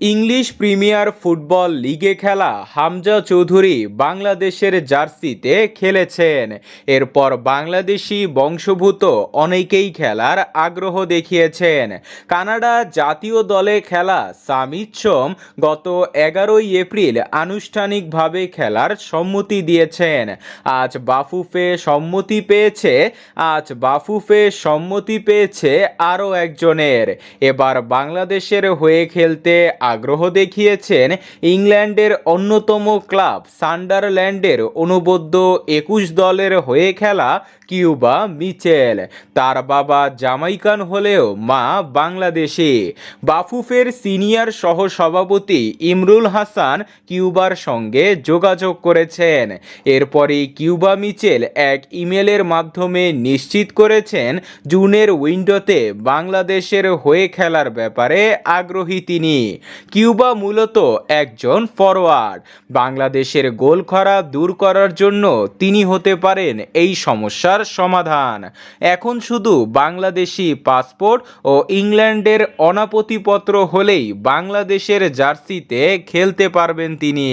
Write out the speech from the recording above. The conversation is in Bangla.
ইংলিশ প্রিমিয়ার ফুটবল লিগে খেলা, হামজা চৌধুরী বাংলাদেশের জার্সিতে খেলেছেন। এরপর বাংলাদেশি বংশভূত অনেকেই খেলার আগ্রহ দেখিয়েছেন। কানাডা জাতীয় দলে খেলা সামিচ্ছম গত এগারোই এপ্রিল আনুষ্ঠানিকভাবে খেলার সম্মতি দিয়েছেন। আজ বাফুফে সম্মতি পেয়েছে, আজ বাফুফে সম্মতি পেয়েছে আরও একজনের। এবার বাংলাদেশের হয়ে খেলতে আগ্রহ দেখিয়েছেন ইংল্যান্ডের অন্যতম ক্লাব সান্ডারল্যান্ডের অনুবদ্ধ একুশ দলের হয়ে খেলা কিউবা মিচেল। তার বাবা জামাইকান হলেও মা বাংলাদেশে। বাফুফের সিনিয়র সহসভাপতি ইমরুল হাসান কিউবার সঙ্গে যোগাযোগ করেছেন। এরপরই কিউবা মিচেল এক ইমেলের মাধ্যমে নিশ্চিত করেছেন জুনের উইন্ডোতে বাংলাদেশের হয়ে খেলার ব্যাপারে আগ্রহী তিনি। কিউবা মূলত একজন ফরোয়ার্ড। বাংলাদেশের গোল খরা দূর করার জন্য তিনি হতে পারেন এই সমস্যার সমাধান। এখন শুধু বাংলাদেশি পাসপোর্ট ও ইংল্যান্ডের অনাপতিপত্র হলেই বাংলাদেশের জার্সিতে খেলতে পারবেন তিনি।